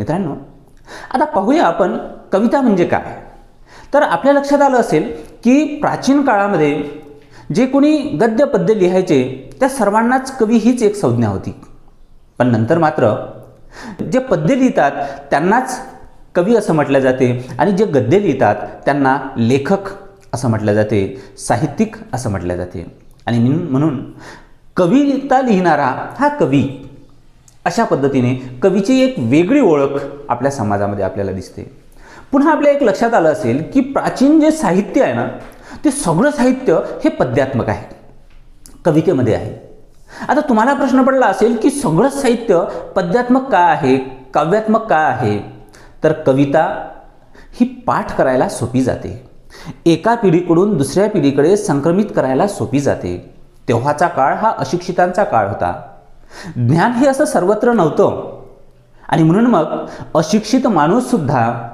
मित्रांनो आता पाहूया आपण कविता म्हणजे काय. तर आपल्या लक्षात आलं असेल की प्राचीन काळामध्ये जे कोणी गद्य पद्य लिहायचे त्या सर्वांनाच कवी हीच एक संज्ञा होती. पण नंतर मात्र जे पद्य लिहितात त्यांनाच कवी असं म्हटलं जाते आणि जे गद्य लिहितात त्यांना लेखक असं म्हटलं जाते साहित्यिक असं म्हटलं जाते. आणि म्हणून कविता लिहिणारा हा कवी अशा पद्धतीने कवीची एक वेगळी ओळख आपल्या समाजामध्ये आपल्याला दिसते. पुन्हा आपल्या एक लक्षात आलं असेल की प्राचीन जे साहित्य आहे ना ते सगळं साहित्य हे पद्यात्मक आहे. कवितेमध्ये आहे. आता तुम्हाला प्रश्न पडला असेल की सगळंच साहित्य पद्यात्मक का आहे काव्यात्मक का आहे? तर कविता ही पाठ करायला सोपी जाते. एका पिढीकडून दुसऱ्या पिढीकडे संक्रमित करायला सोपी जाते. तेव्हाचा काळ हा अशिक्षितांचा काळ होता. ज्ञान हे असं सर्वत्र नव्हतं. आणि म्हणून मग अशिक्षित माणूससुद्धा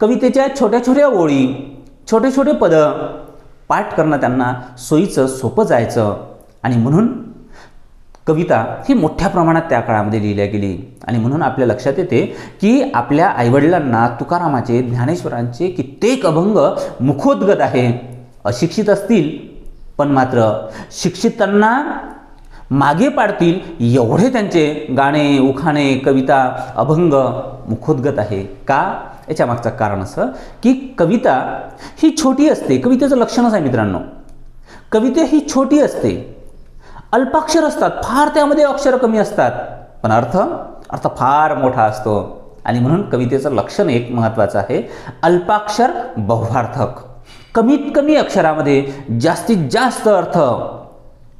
कवितेच्या छोट्या छोट्या ओळी छोटे छोटे पदं पाठ करणं त्यांना सोयीचं सोपं जायचं. आणि म्हणून कविता ही मोठ्या प्रमाणात त्या काळामध्ये लिहिल्या गेली. आणि म्हणून आपल्या लक्षात येते की आपल्या आईवडिलांना तुकारामाचे ज्ञानेश्वरांचे कित्येक अभंग मुखोद्गत आहे. अशिक्षित असतील पण मात्र शिक्षितांना मागे पाडतील एवढे त्यांचे गाणे उखाणे कविता अभंग मुखोद्गत आहे. का? याच्या मागचं कारण असं की कविता ही छोटी असते. कवितेचं लक्षणच आहे मित्रांनो. कविता ही छोटी असते. अल्पाक्षर असतात. फार त्यामध्ये अक्षर कमी असतात. पण अर्थ? अर्थ फार मोठा असतो. आणि म्हणून कवितेचं लक्षण एक महत्त्वाचं आहे. अल्पाक्षर बहुवार्थक. कमीत कमी अक्षरामध्ये जास्तीत जास्त अर्थ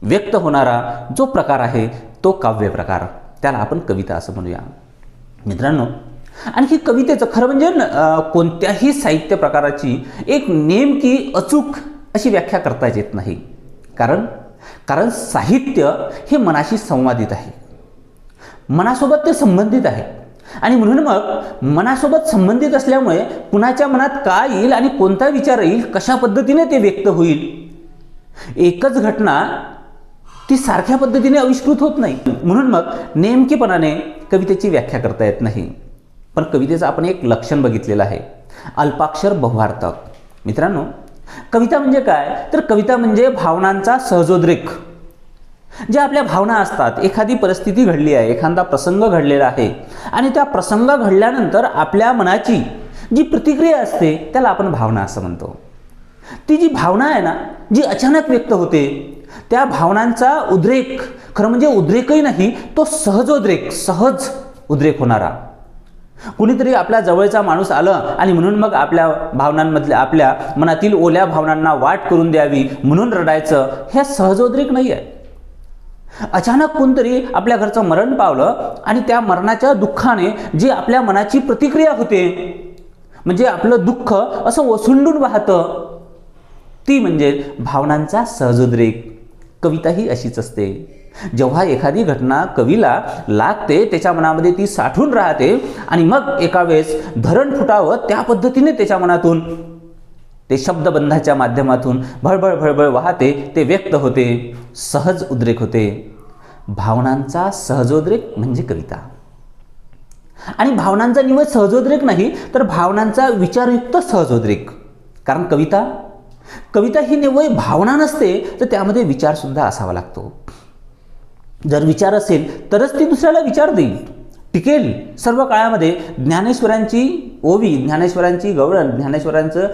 व्यक्त होणारा जो प्रकार आहे तो काव्य प्रकार त्याला आपण कविता असं म्हणूया. मित्रांनो आणखी कवितेचं खरं म्हणजे कोणत्याही साहित्य प्रकाराची एक नेमकी अचूक अशी व्याख्या करता येत नाही. कारण कारण साहित्य हे मनाशी संवादित आहे. मनासोबत ते संबंधित आहे. आणि म्हणून मग मनासोबत संबंधित असल्यामुळे कुणाच्या मनात काय येईल आणि कोणता विचार येईल कशा पद्धतीने ते व्यक्त होईल एकच घटना ती सारख्या पद्धतीने आविष्कृत होत नाही. म्हणून मग नेमकेपणाने कवितेची व्याख्या करता येत नाही. पण कवितेचं आपण एक लक्षण बघितलेलं आहे. अल्पाक्षर बहुवार्थक मित्रांनो कविता म्हणजे काय? तर कविता म्हणजे भावनांचा सहजोद्रेक. ज्या आपल्या भावना असतात एखादी परिस्थिती घडली आहे एखादा प्रसंग घडलेला आहे आणि त्या प्रसंग घडल्यानंतर आपल्या मनाची जी प्रतिक्रिया असते त्याला आपण भावना असं म्हणतो. ती जी भावना आहे ना जी अचानक व्यक्त होते त्या भावनांचा उद्रेक खरं म्हणजे उद्रेकही नाही तो सहजोद्रेक सहज उद्रेक होणारा. कुणीतरी आपल्या जवळचा माणूस आलं आणि म्हणून मग आपल्या भावनांमधल्या आपल्या मनातील ओल्या भावनांना वाट करून द्यावी म्हणून रडायचं हे सहजोद्रेक नाही आहे अचानक कोणतरी आपल्या घरचं मरण पावलं आणि त्या मरणाच्या दुःखाने जी आपल्या मनाची प्रतिक्रिया होते म्हणजे आपलं दुःख असं ओसंडून वाहतं ती म्हणजे भावनांचा सहजोद्रेक कविता ही अशीच असते. जेव्हा एखादी घटना कवीला लागते त्याच्या मनामध्ये ती साठून राहते आणि मग एका वेळेस धरण फुटावं त्या पद्धतीने त्याच्या मनातून ते शब्दबंधाच्या माध्यमातून भळभळ भळभळ वाहते ते व्यक्त होते सहज उद्रेक होते. भावनांचा सहजोद्रेक म्हणजे कविता. आणि भावनांचा निवड सहजोद्रेक नाही तर भावनांचा विचारयुक्त सहजोद्रेक. कारण कविता कविता ही निव्वळ भावना नसते तर त्यामध्ये विचारसुद्धा असावा लागतो. जर विचार असेल तरच ती दुसऱ्याला विचार देईल. टिकेल. सर्व काळामध्ये ज्ञानेश्वरांची ओवी ज्ञानेश्वरांची गवळण ज्ञानेश्वरांचं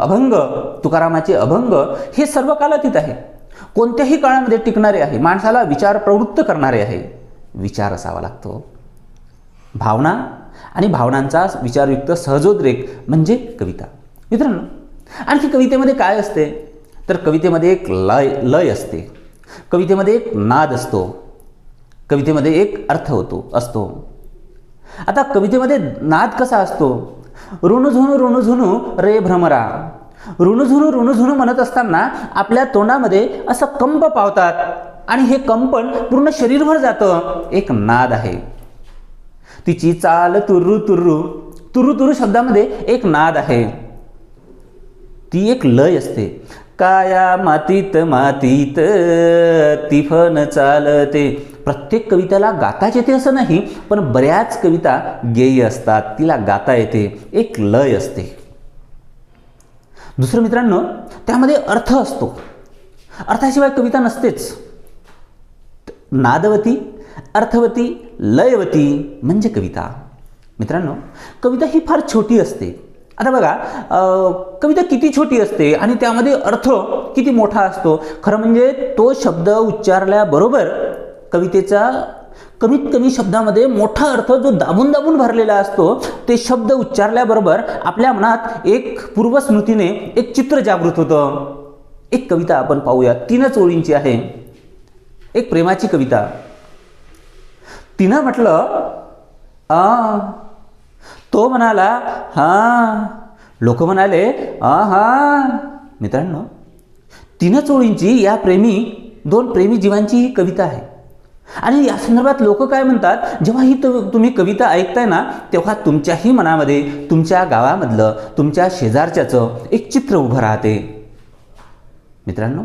अभंग तुकारामाचे अभंग हे सर्व कालातीत आहे. कोणत्याही काळामध्ये टिकणारे आहे. माणसाला विचार प्रवृत्त करणारे आहे. विचार असावा लागतो. भावना आणि भावनांचा विचारयुक्त सहजोद्रेक म्हणजे कविता. मित्रांनो आणखी कवितेमध्ये काय असते? तर कवितेमध्ये एक लय लय असते. कवितेमध्ये एक नाद असतो. कवितेमध्ये एक अर्थ होतो असतो. आता कवितेमध्ये नाद कसा असतो? ऋणझुणू ऋणझुणू रे भ्रमरा. ऋणझुणू ऋणझुणू म्हणत असताना आपल्या तोंडामध्ये असं कंप पावतात आणि हे कंपन पूर्ण शरीरभर जातं. एक नाद आहे. तिची चाल तुर्रू तुर्रू तुर्रू तुर्रू शब्दामध्ये एक नाद आहे. ती एक लय असते. काया मातीत मातीत तिफन चालते. प्रत्येक कवितेला गाताच येते असं नाही पण बऱ्याच कविता गेय असतात. तिला गाता येते. एक लय असते. दुसरं मित्रांनो त्यामध्ये अर्थ असतो. अर्थाशिवाय कविता नसतेच. नादवती अर्थवती लयवती म्हणजे कविता. मित्रांनो कविता ही फार छोटी असते. आता बघा कविता किती छोटी असते आणि त्यामध्ये अर्थ किती मोठा असतो. खरं म्हणजे तो शब्द उच्चारल्याबरोबर कवितेचा कमीत कमी शब्दामध्ये मोठा अर्थ जो दाबून दाबून भरलेला असतो ते शब्द उच्चारल्याबरोबर आपल्या मनात एक पूर्वस्मृतीने एक चित्र जागृत होतं. एक कविता आपण पाहूया. तीनच ओळींची आहे. एक प्रेमाची कविता. तिनं म्हटलं आ तो म्हणाला हा. लोक म्हणाले आ हा मित्रांनो तीनच ओळींची या प्रेमी दोन प्रेमी जीवांची ही कविता आहे. आणि या संदर्भात लोक काय म्हणतात जेव्हा ही तुम्ही कविता ऐकताय ना तेव्हा तुमच्याही मनामध्ये तुमच्या गावामधलं तुमच्या शेजारच्याचं एक चित्र उभं राहते. मित्रांनो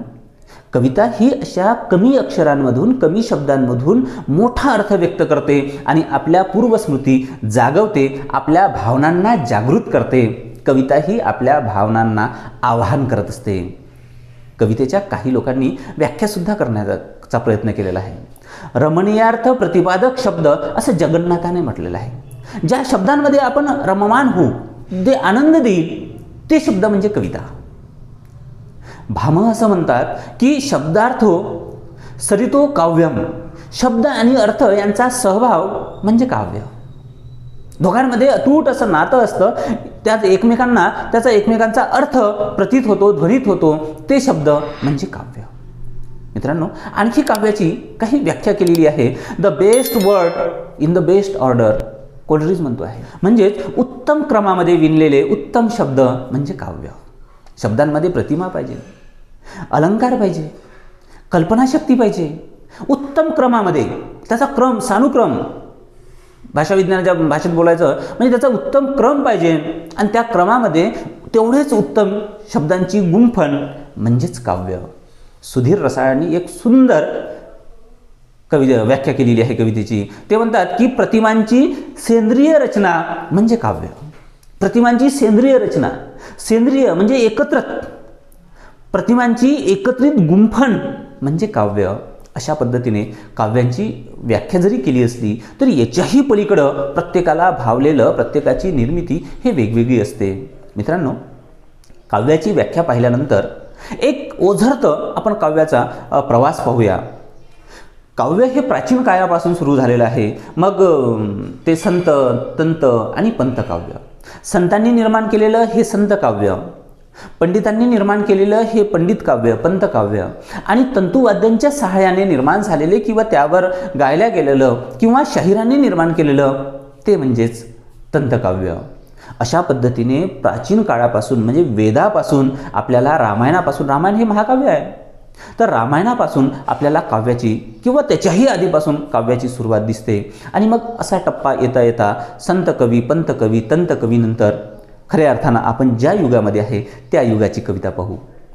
कविता ही अशा कमी अक्षरांमधून कमी शब्दांमधून मोठा अर्थ व्यक्त करते आणि आपल्या पूर्वस्मृती जागवते आपल्या भावनांना जागृत करते. कविता ही आपल्या भावनांना आवाहन करत असते. कवितेच्या काही लोकांनी व्याख्यासुद्धा करण्याचा प्रयत्न केलेला आहे. रमणीयार्थ प्रतिपादक शब्द असं जगन्नाथाने म्हटलेलं आहे. ज्या शब्दांमध्ये आपण रममान होऊ जे आनंद देईल ते शब्द म्हणजे कविता. भाम असं म्हणतात की शब्दार्थ सरितो काव्यम. शब्द आणि अर्थ यांचा सहभाव म्हणजे काव्य. दोघांमध्ये अतूट असं नातं असतं त्यात एकमेकांना त्याचा एकमेकांचा अर्थ प्रतीत होतो ध्वनित होतो ते शब्द म्हणजे काव्य. मित्रांनो आणखी काव्याची काही व्याख्या केलेली आहे. The best word in the best order Coleridge म्हणतो आहे. म्हणजेच उत्तम क्रमामध्ये विणलेले उत्तम शब्द म्हणजे काव्य. शब्दांमध्ये प्रतिमा पाहिजे. अलंकार पाहिजे कल्पनाशक्ती पाहिजे उत्तम क्रमामध्ये त्याचा क्रम सानुक्रम भाषाविज्ञानाच्या भाषेत बोलायचं म्हणजे त्याचा उत्तम क्रम पाहिजे. आणि त्या क्रमामध्ये तेवढेच उत्तम शब्दांची गुंफण म्हणजेच काव्य. सुधीर रसाळांनी एक सुंदर कवि व्याख्या केलेली आहे कवितेची. ते म्हणतात की प्रतिमांची सेंद्रिय रचना म्हणजे काव्य. प्रतिमांची सेंद्रिय रचना. सेंद्रिय म्हणजे एकत्र. प्रतिमांची एकत्रित गुंफण म्हणजे काव्य. अशा पद्धतीने काव्यांची व्याख्या जरी केली असली तरी याच्याही पलीकडं प्रत्येकाला भावलेलं प्रत्येकाची निर्मिती हे वेगवेगळी असते. मित्रांनो काव्याची व्याख्या पाहिल्यानंतर एक ओझरतं आपण काव्याचा प्रवास पाहूया. काव्य हे प्राचीन काळापासून सुरू झालेलं आहे. मग ते संत तंत आणि पंतकाव्य संतांनी निर्माण केलेलं हे संत काव्य. पंडितांनी निर्माण केलेलं हे पंडित काव्य पंतकाव्य आणि तंतुवाद्यांच्या सहाय्याने निर्माण झालेले किंवा त्यावर गायल्या गेलेलं किंवा शाहिरांनी निर्माण केलेलं ते म्हणजेच तंतकाव्य अशा पद्धतीने प्राचीन काळापासून म्हणजे वेदापासून आपल्याला रामायणापासून रामायण हे महाकाव्य आहे. तर रामायणापासून आपल्याला काव्याची किंवा त्याच्याही आधीपासून काव्याची सुरुवात दिसते. आणि मग असा टप्पा येता येता संत कवी पंत तंतकवीनंतर नंतर खऱ्या अर्थानं आपण ज्या युगामध्ये आहे त्या युगाची कविता पाहू.